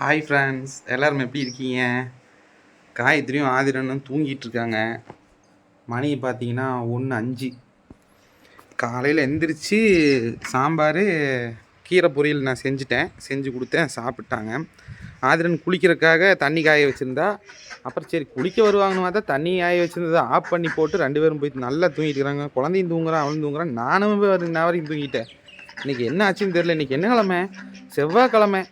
Hi friends எல்லோரும் எப்படி இருக்கீங்க? காயத்ரியும் ஆதிரனும் தூங்கிட்டு இருக்காங்க மணி பார்த்தீங்கன்னா ஒன்று அஞ்சு. காலையில் எந்திரிச்சு சாம்பார் கீரை பொரியல் நான் செஞ்சுட்டேன். செஞ்சு கொடுத்தேன் சாப்பிட்டாங்க. ஆதிரன் குளிக்கிறதுக்காக தண்ணி காய வச்சுருந்தா அப்புறம் சரி குளிக்க வருவாங்கன்னு பார்த்தா தண்ணி காய வச்சுருந்ததை ஆஃப் பண்ணி போட்டு ரெண்டு பேரும் போய் நல்லா தூங்கிட்டு இருக்காங்க. குழந்தையும் தூங்குறான் அவளும் தூங்குறான். நானும் ஒரு நான் வரைக்கும் தூங்கிட்டேன். இன்றைக்கி என்ன ஆச்சுன்னு தெரியல. இன்னைக்கு என்ன கிழமை? செவ்வாய்க்கிழமை.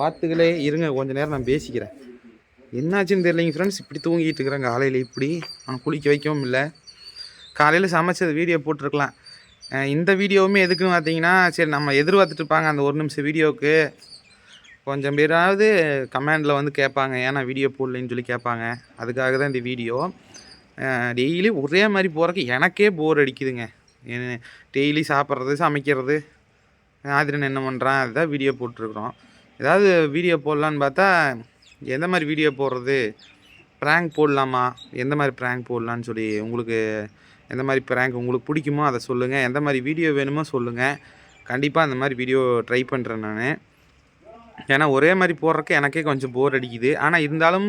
வாத்துகளே இருங்க கொஞ்ச நேரம் நான் பேசிக்கிறேன். என்னாச்சுன்னு தெரியலைங்க ஃப்ரெண்ட்ஸ் இப்படி தூங்கிட்டு இருக்கிறேன் காலையில் இப்படி. நான் குளிக்க வைக்கவும் இல்லை. காலையில் சமைச்சது வீடியோ போட்டிருக்கலாம். இந்த வீடியோவுமே எதுக்குன்னு பார்த்தீங்கன்னா சரி நம்ம எதிர்பார்த்துட்ருப்பாங்க அந்த ஒரு நிமிஷம் வீடியோவுக்கு கொஞ்சம் பேராவது கமெண்டில் வந்து கேட்பாங்க ஏன்னா வீடியோ போடலைன்னு சொல்லி கேட்பாங்க. அதுக்காக தான் இந்த வீடியோ டெய்லி ஒரே மாதிரி போகிறக்கு எனக்கே போர் அடிக்குதுங்க. டெய்லி சாப்பிட்றது சமைக்கிறது. ஆதிரன் என்ன பண்ணுறான் அதுதான் வீடியோ போட்டிருக்கிறோம். ஏதாவது வீடியோ போடலான்னு பார்த்தா எந்த மாதிரி வீடியோ போடுறது? ப்ராங்க் போடலாமா? எந்த மாதிரி ப்ராங்க் போடலான்னு சொல்லி உங்களுக்கு எந்த மாதிரி ப்ராங்க் உங்களுக்கு பிடிக்குமோ அதை சொல்லுங்கள் எந்த மாதிரி வீடியோ வேணுமோ சொல்லுங்கள் கண்டிப்பாக அந்த மாதிரி வீடியோ ட்ரை பண்ணுறேன் நான். ஏன்னா ஒரே மாதிரி போடுறக்கு எனக்கே கொஞ்சம் போர் அடிக்குது. ஆனால் இருந்தாலும்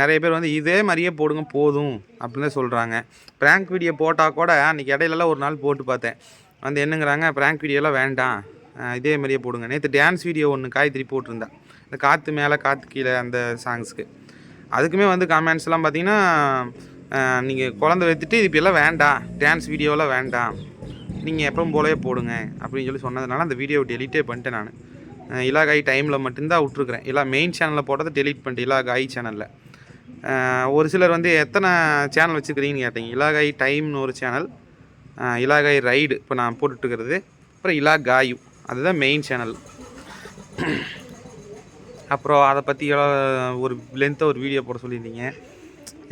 நிறைய பேர் வந்து இதே மாதிரியே போடுங்க போதும் அப்படின்னு சொல்கிறாங்க ப்ராங்க் வீடியோ போட்டால் கூட அன்றைக்கி இடையிலலாம் ஒரு நாள் போட்டு பார்த்தேன். வந்து என்னங்கிறாங்க? ப்ராங்க் வீடியோலாம் வேண்டாம். இதே மாதிரியே போடுங்க. நேற்று டான்ஸ் வீடியோ ஒன்று காயத்ரி போட்டிருந்தேன் இந்த காற்று மேலே காற்று கீழே அந்த சாங்ஸ்க்கு அதுக்குமே வந்து கமெண்ட்ஸ்லாம் பார்த்தீங்கன்னா நீங்கள் குழந்தை வைத்துட்டு இது இப்படியெல்லாம் வேண்டாம் டான்ஸ் வீடியோலாம் வேண்டாம் நீங்கள் எப்பவும் போலவே போடுங்க அப்படின்னு சொல்லி சொன்னதுனால அந்த வீடியோவை டெலிட்டே பண்ணிட்டேன் நான். இலாகாய் டைமில் மட்டும்தான் விட்ருக்குறேன் இல்லை மெயின் சேனலில் போட்டதை டெலிட் பண்ணிட்டேன் இலாகாய் சேனலில் ஒரு சிலர் வந்து எத்தனை சேனல் வச்சுருக்கிறீங்கன்னு கேட்டீங்க. இலாகாய் டைம்னு ஒரு சேனல் இலாகாய் ரைடு இப்போ நான் போட்டுட்ருக்கிறது அப்புறம் இலாகாயு. அதுதான் மெயின் சேனல் அப்புறம் அதை பற்றி ஒரு லென்த்தாக ஒரு வீடியோ போட சொல்லியிருந்தீங்க.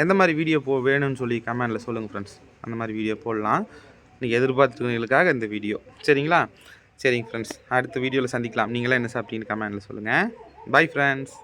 எந்த மாதிரி வீடியோ போ வேணும்னு சொல்லி கமெண்டில் சொல்லுங்கள் ஃப்ரெண்ட்ஸ் அந்த மாதிரி வீடியோ போடலாம். நீங்கள் எதிர்பார்த்துருக்கவங்களுக்காக இந்த வீடியோ சரிங்களா? சரிங்க ஃப்ரெண்ட்ஸ் அடுத்த வீடியோவில் சந்திக்கலாம். நீங்களாம் என்ன சாப்பிட்டீங்கன்னு கமெண்டில் சொல்லுங்கள் பை ஃப்ரெண்ட்ஸ்